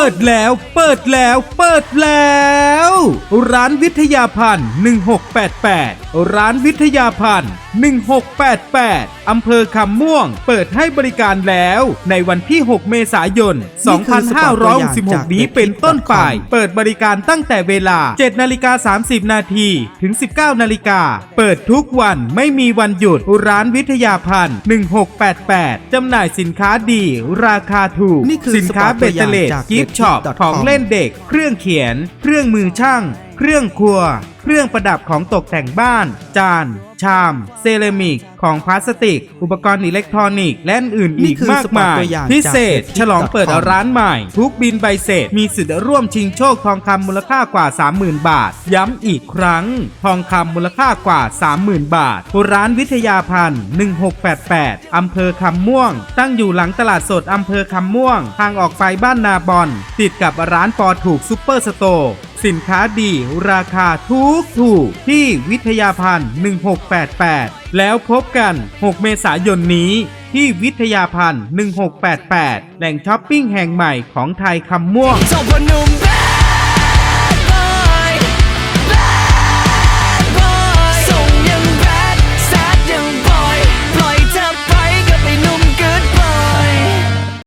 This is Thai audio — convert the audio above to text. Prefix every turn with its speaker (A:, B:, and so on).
A: ปิดแล้ว เปิดแล้ว เปิดแล้ว ร้านวิทยาพันธ์1688 ร้านวิทยาพันธ์1688 อำเภอคำม่วง เปิดให้บริการแล้ว ในวันที่ 6 เมษายน
B: นี่คือสปอร์ตตัวอย่างจาก
A: 2566 นี้เป็นต้นไป เปิดบริการตั้งแต่เวลา 7 นาฬิกา 30 นาทีถึง 19 นาฬิกา เปิดทุกวันไม่มีวันหยุด ร้านวิทยาพันธ์1688 จำหน่ายสินค้าดี ราคาถูก
B: นี่คือ
A: สินค้า
B: สปอร์ต
A: เบ
B: ตัว
A: ต
B: อ
A: เต
B: ย่าง
A: เลด
B: จาก
A: กิฟต์ช็อป
B: thedit.com
A: ของเล่นเด็ก เครื่องเขียน เครื่องมือช่าง เครื่องครัว เครื่องประดับของตกแต่งบ้าน จาน ชาม เซรามิก ของพลาสติก อุปกรณ์อิเล็กทรอนิกส์และอื่นๆ
B: นี่
A: อีก
B: คือ
A: มากมาย
B: สปอร์ตตัวอย่าง
A: พิเศษ
B: จาก
A: ฉลองเปิด
B: thedit.com
A: ร้านใหม่ ทุกบินใบเสร็จมีสิทธิ์ร่วมชิงโชคทองคำมูลค่ากว่า 30,000 บาท ย้ำอีกครั้ง ทองคำมูลค่ากว่า 30,000 บาท ร้านวิทยาพันธ์1688 อำเภอคำม่วง ตั้งอยู่หลังตลาดสดอำเภอคำม่วง ทางออกไปบ้านนาบอน ติดกับร้านปอถูกซุปเปอร์สโตร์ สินค้าดีราคาถูกถูกที่วิทยาพันธ์ 1688 แล้วพบกัน 6 เมษายนนี้ที่วิทยาพันธ์ 1688 แหล่งช้อปปิ้งแห่งใหม่ของไทยคำม่วง